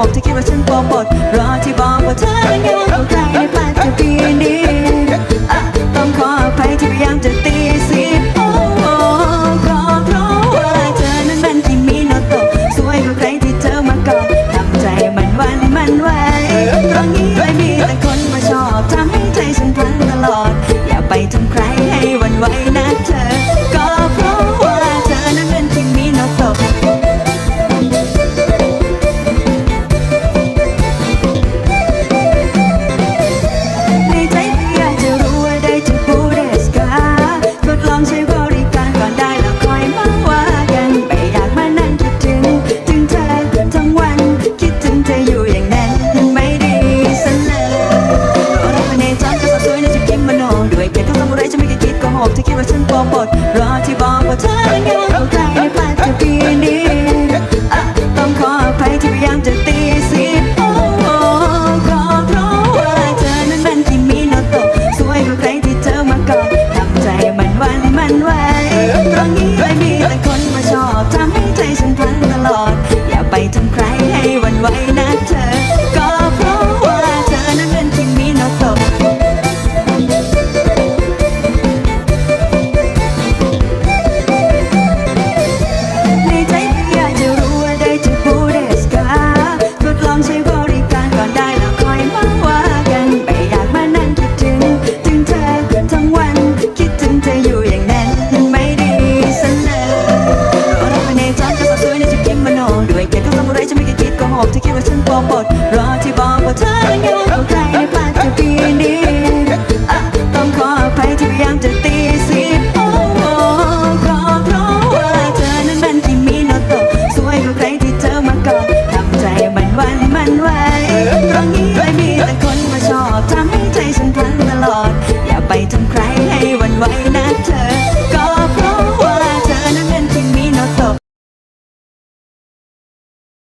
อกที่คิดว่าฉันโปรโมดรอที่บอกว่าเธอเป็นยังใครในปัจจุบันนี้ต้องขออภัยที่พยายามจะตีสิโอ้โหเพราะเพราะว่าเธอนั้นมันที่มีโนโตะสวยกว่าใครที่เธอมาก่อนทำใจมันวันมันไหวตรงนี้ไม่มีแต่คนมาชอบทำให้ใจฉันพังตลอด ว่าฉันปวดดรอที่บอกว่าเธอนั้นยังคงใจในพลาดจะปีนี้อะต้องขออภัยที่พยายามจะตีสิโอ้โหก็เพราะว่าเธอนั้นเป็นที่มีโนโตะสวยกว่าใครที่เจอมาก่อนทำใจมันวันมันไหวตรงนี้ไม่มีแต่คนมาชอบทำให้ใจฉันพังตลอด อย่าไปทำใครให้วันไหว วบจะคิดว่าฉันโปรโมทรอที่บอกว่าเธอนั้นยังกับใครในปัจจุบันนี้ต้องขออภัยที่พยายามจะตีสิโอ้โหก็เพราะว่าเธอนั้นมันที่มีโนโตสวยกว่าใครที่เธอมาก่อนทำใจมันวันมันไหวตรงนี้เลยมี